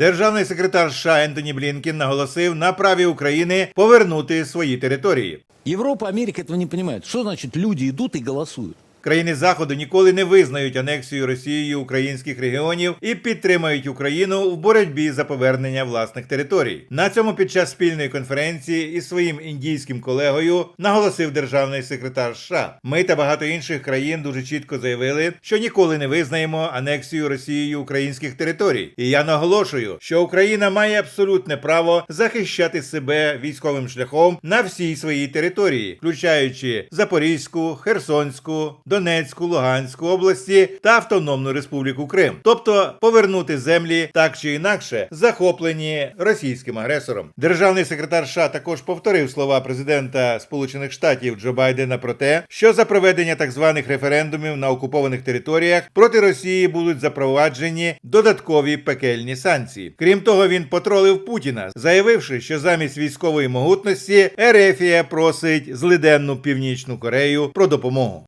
Державний секретар США Ентоні Блінкін наголосив на праві України повернути свої території. Європа, Америка цього не розуміють. Що значить люди йдуть і голосуют? Країни Заходу ніколи не визнають анексію Росією українських регіонів і підтримають Україну в боротьбі за повернення власних територій. На цьому під час спільної конференції із своїм індійським колегою наголосив державний секретар США. Ми та багато інших країн дуже чітко заявили, що ніколи не визнаємо анексію Росією українських територій. І я наголошую, що Україна має абсолютне право захищати себе військовим шляхом на всій своїй території, включаючи Запорізьку, Херсонську. Донецьку, Луганську області та Автономну Республіку Крим, тобто повернути землі так чи інакше захоплені російським агресором. Державний секретар США також повторив слова президента Сполучених Штатів Джо Байдена про те, що за проведення так званих референдумів на окупованих територіях проти Росії будуть запроваджені додаткові пекельні санкції. Крім того, він потролив Путіна, заявивши, що замість військової могутності Ерефія просить злиденну північну Корею про допомогу.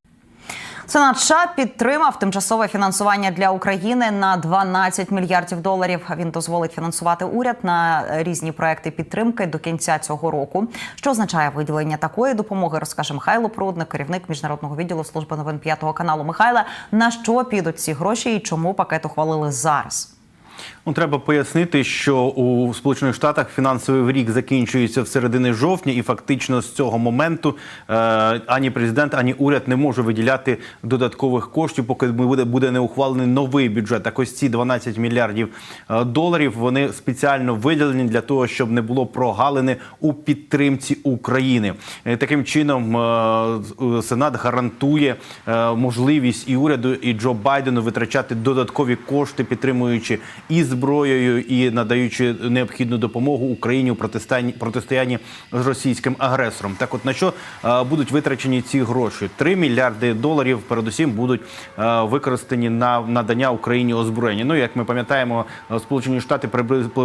Сенат США підтримав тимчасове фінансування для України на 12 мільярдів доларів. Він дозволить фінансувати уряд на різні проекти підтримки до кінця цього року. Що означає виділення такої допомоги? Розкаже Михайло Прудник, керівник міжнародного відділу служби новин п'ятого каналу. Михайла на що підуть ці гроші і чому пакет ухвалили зараз? Ну, треба пояснити, що у Сполучених Штатах фінансовий рік закінчується в середини жовтня, і фактично з цього моменту е, ані президент, ані уряд не може виділяти додаткових коштів, поки буде, буде не ухвалений новий бюджет. Так ось ці 12 мільярдів е, доларів вони спеціально виділені для того, щоб не було прогалини у підтримці України. Е, Таким чином е, Сенат гарантує е, можливість і уряду, і Джо Байдену витрачати додаткові кошти, підтримуючи і зброєю, і надаючи необхідну допомогу Україні у протистоянні, з російським агресором. Так, от на що е, будуть витрачені ці гроші? 3 мільярди доларів, передусім, будуть е, використані на надання Україні озброєння. Ну, як ми пам'ятаємо, е, Сполучені Штати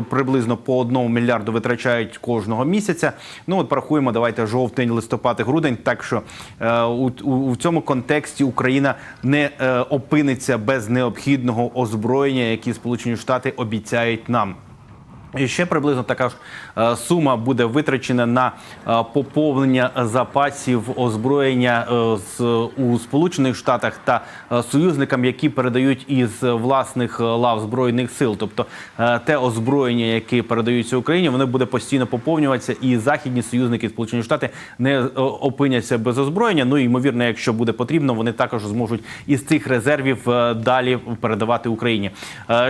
приблизно, по одному мільярду витрачають кожного місяця. Ну от порахуємо, давайте жовтень, листопад і грудень. Так що у, у, у цьому контексті Україна не опиниться без необхідного озброєння, які Сполучені Штати обіцяють нам. І ще приблизно така ж е, сума буде витрачена на е, поповнення запасів озброєння е, з у Сполучених Штатах та союзникам, які передають із власних лав збройних сил. Тобто те озброєння, яке передаються Україні, воно буде постійно поповнюватися, і західні союзники Сполучені Штати не опиняться без озброєння. Ну і ймовірно, якщо буде потрібно, вони також зможуть із цих резервів далі передавати Україні.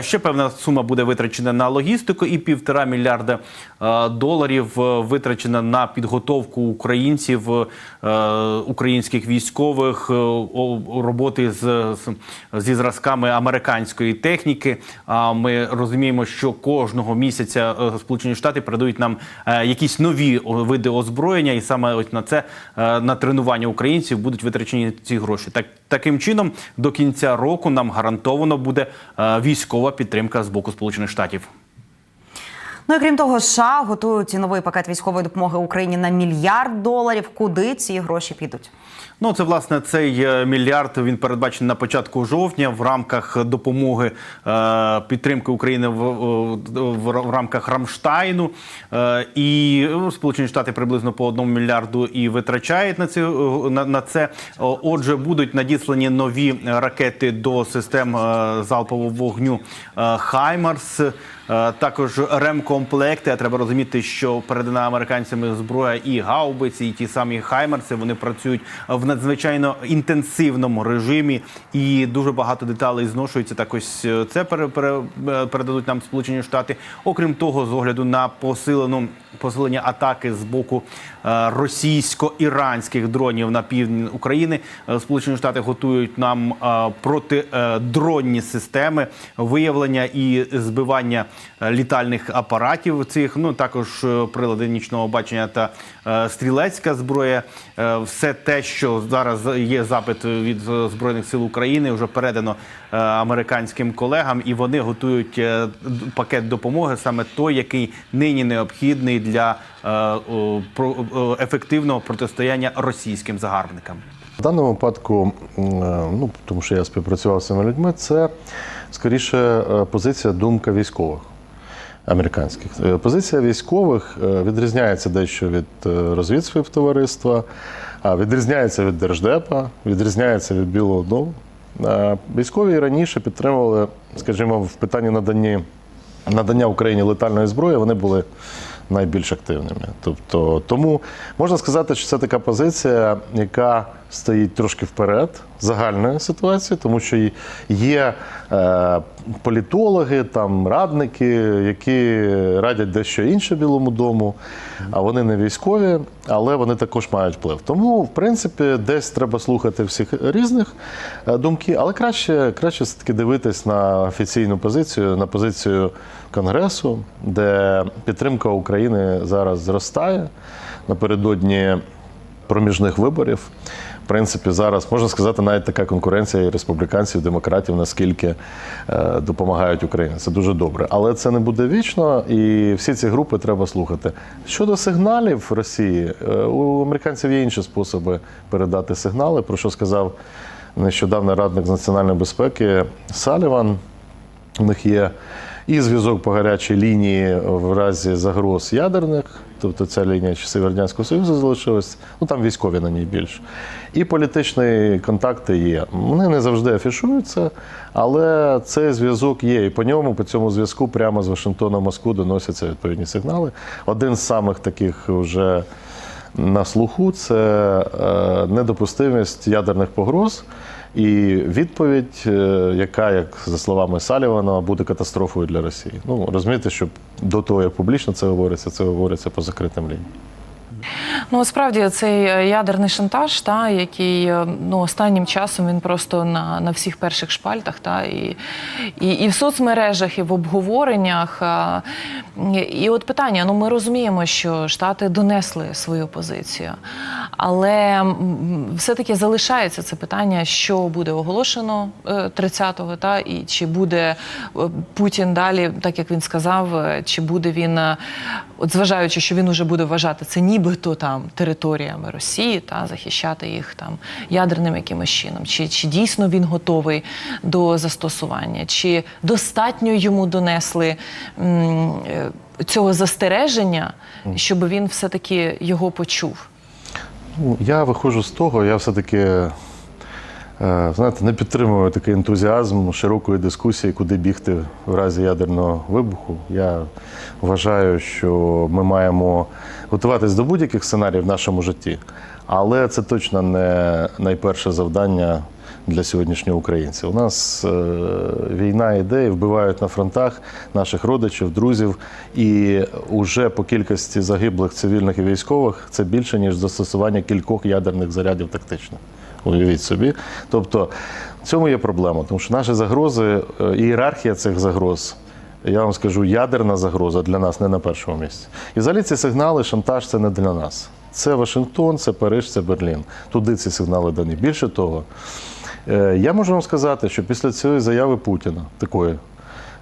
Ще певна сума буде витрачена на логістику і півтора мільярда е, доларів е, витрачена на підготовку українців, е, українських військових, роботи з, зі зразками американської техніки. А ми розуміємо, що кожного місяця Сполучені Штати передають нам якісь нові види озброєння, і саме ось на це на тренування українців будуть витрачені ці гроші. Так таким чином до кінця року нам гарантовано буде військова підтримка з боку Сполучених Штатів. Ну і крім того, США готують і новий пакет військової допомоги Україні на мільярд доларів. Куди ці гроші підуть? Ну, це власне цей е, мільярд він передбачений на початку жовтня в рамках допомоги е, підтримки України в, в, в рамках Рамштайну. Е, і ну, Сполучені Штати приблизно по одному мільярду і витрачають на це на, на це. Отже, будуть надіслані нові ракети до систем залпового вогню Хаймарс. Е, Також ремкомплекти. А треба розуміти, що передана американцями зброя і гаубиці, і ті самі хаймерси. Вони працюють в надзвичайно інтенсивному режимі, і дуже багато деталей зношується. Так ось е, це е, передадуть нам Сполучені Штати. Окрім того, з огляду на посилену посилення атаки з боку російсько-іранських дронів на південь України, е, Сполучені Штати готують нам е, протидронні системи виявлення і збивання е, літальних апаратів цих. Ну також е, прилади нічного бачення та е, стрілецька зброя. Е, Все те, що зараз є запит від е, збройних сил України, вже передано е, американським колегам, і вони готують е, пакет допомоги, саме той, який нині необхідний для е, про- ефективного протистояння російським загарбникам. В даному випадку, е, ну тому що я співпрацював з цими людьми, це скоріше е, позиція, думка військових. американських. Е, Позиція військових е, відрізняється дещо від е, розвідспівтовариства, відрізняється від Держдепа, відрізняється від Білого Дому. Е, Військові раніше підтримували, скажімо, в питанні наданні, надання Україні летальної зброї, вони були найбільш активними. Тобто, тому можна сказати, що це така позиція, яка стоїть трошки вперед загальної ситуації, тому що є е, політологи, там радники, які радять дещо інше Білому дому, а вони не військові, але вони також мають вплив. Тому, в принципі, десь треба слухати всіх різних е, думки, але краще, краще все-таки дивитись на офіційну позицію, на позицію Конгресу, де підтримка України зараз зростає напередодні проміжних виборів. Принципі, зараз можна сказати, навіть така конкуренція і республіканців, і демократів, наскільки е, допомагають Україні. Це дуже добре. Але це не буде вічно, і всі ці групи треба слухати. Щодо сигналів Росії, е, у американців є інші способи передати сигнали, про що сказав нещодавно радник з національної безпеки Саліван. У них є і зв'язок по гарячій лінії в разі загроз ядерних, тобто ця лінія часів Радянського Союзу залишилась, ну там військові на ній більше. І політичні контакти є. Вони не завжди афішуються, але цей зв'язок є. І по ньому, по цьому зв'язку, прямо з Вашингтона в Москву доносяться відповідні сигнали. Один з самих таких вже на слуху це е, недопустимість ядерних погроз. І відповідь, е, яка, як за словами Салівана, буде катастрофою для Росії. Ну розумієте, що до того, як публічно це говориться, це говориться по закритим лініям. Ну, справді цей е, ядерний шантаж, та який е, ну останнім часом він просто на, на всіх перших шпальтах, та і, і, і в соцмережах, і в обговореннях. А, І от питання: ну ми розуміємо, що Штати донесли свою позицію, але все-таки залишається це питання, що буде оголошено е, 30-го, та і чи буде е, Путін далі, так як він сказав, е, чи буде він, е, от зважаючи, що він уже буде вважати це нібито там територіями Росії, та захищати їх там ядерним якимось чином, чи, чи дійсно він готовий до застосування, чи достатньо йому донесли м, е, цього застереження, щоб він все-таки його почув. Ну, Я виходжу з того, я все-таки е, знаєте, не підтримую такий ентузіазм широкої дискусії, куди бігти в разі ядерного вибуху. Я вважаю, що ми маємо готуватись до будь-яких сценаріїв в нашому житті, але це точно не найперше завдання для сьогоднішнього українця. У нас е, війна йде і вбивають на фронтах наших родичів, друзів. І уже по кількості загиблих цивільних і військових це більше, ніж застосування кількох ядерних зарядів тактично. Уявіть собі. Тобто в цьому є проблема, тому що наші загрози, е, ієрархія цих загроз. Я вам скажу, ядерна загроза для нас не на першому місці. І взагалі ці сигнали, шантаж це не для нас. Це Вашингтон, це Париж, це Берлін. Туди ці сигнали дані. Більше того, е, я можу вам сказати, що після цієї заяви Путіна, такої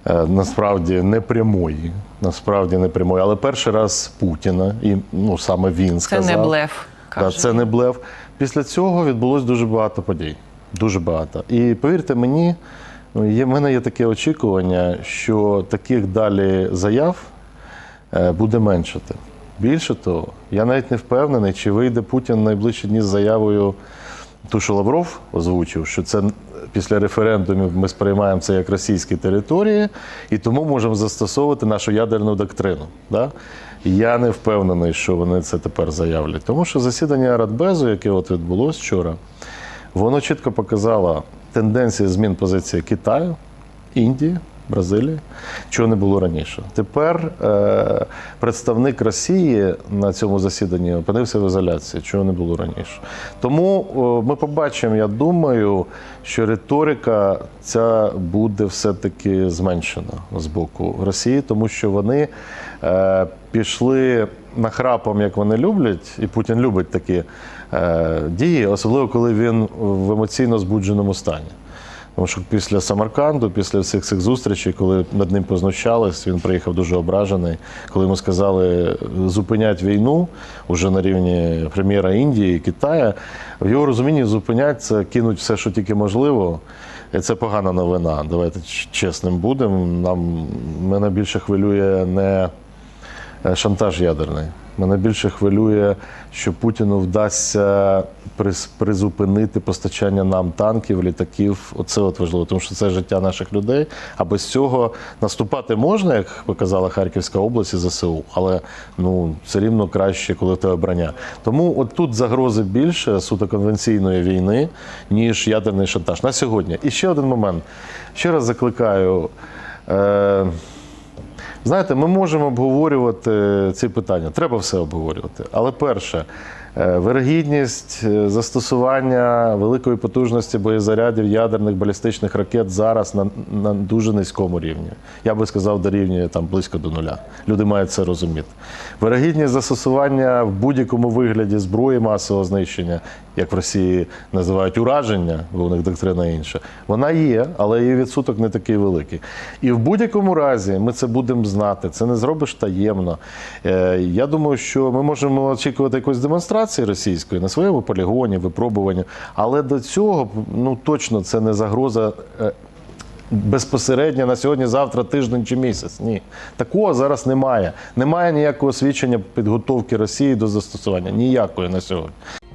е, насправді непрямої, насправді непрямої, але перший раз Путіна, і ну саме він сказав. Це не блеф. Да, Каже. це не блеф. Після цього відбулось дуже багато подій. Дуже багато. І повірте мені, є, в мене є таке очікування, що таких далі заяв е, буде меншати. Більше того, я навіть не впевнений, чи вийде Путін найближчі дні з заявою, ту, що Лавров озвучив, що це після референдумів ми сприймаємо це як російські території, і тому можемо застосовувати нашу ядерну доктрину. Да? Я не впевнений, що вони це тепер заявлять. Тому що засідання Радбезу, яке от відбулось вчора, воно чітко показало тенденції змін позиції Китаю, Індії, Бразилії, чого не було раніше. Тепер е, представник Росії на цьому засіданні опинився в ізоляції, чого не було раніше. Тому о, ми побачимо, я думаю, що риторика ця буде все-таки зменшена з боку Росії, тому що вони е, пішли нахрапом, як вони люблять, і Путін любить такі е, дії, особливо коли він в емоційно збудженому стані. Тому що після Самарканду, після всіх цих зустрічей, коли над ним познущались, він приїхав дуже ображений. Коли йому сказали зупинять війну уже на рівні прем'єра Індії Китаю, в його розумінні зупинять це кинуть все, що тільки можливо. Це погана новина. Давайте чесним будемо. Нам мене більше хвилює не е, шантаж ядерний. Мене більше хвилює, що Путіну вдасться призупинити постачання нам танків, літаків. Оце от важливо, тому що це життя наших людей. А без цього наступати можна, як показала Харківська область і ЗСУ, але ну все рівно краще, коли в тебе броня. Тому от тут загрози більше суто конвенційної війни, ніж ядерний шантаж на сьогодні. І ще один момент. Ще раз закликаю. Е- Знаєте, ми можемо обговорювати ці питання. Треба все обговорювати. Але перше, е, вирогідність е, застосування великої потужності боєзарядів ядерних балістичних ракет зараз на, на дуже низькому рівні. Я би сказав, дорівнює там близько до нуля. Люди мають це розуміти. Вирогідність застосування в будь-якому вигляді зброї масового знищення, як в Росії називають ураження, бо у них доктрина інша, вона є, але її відсоток не такий великий. І в будь-якому разі ми це будемо знати. Це не зробиш таємно. Е, Я думаю, що ми можемо очікувати якоїсь демонстрації російської на своєму полігоні, випробуванні, але до цього ну точно це не загроза. е, Безпосередньо на сьогодні, завтра, тиждень чи місяць. Ні. Такого зараз немає. Немає ніякого свідчення підготовки Росії до застосування. Ніякої на сьогодні.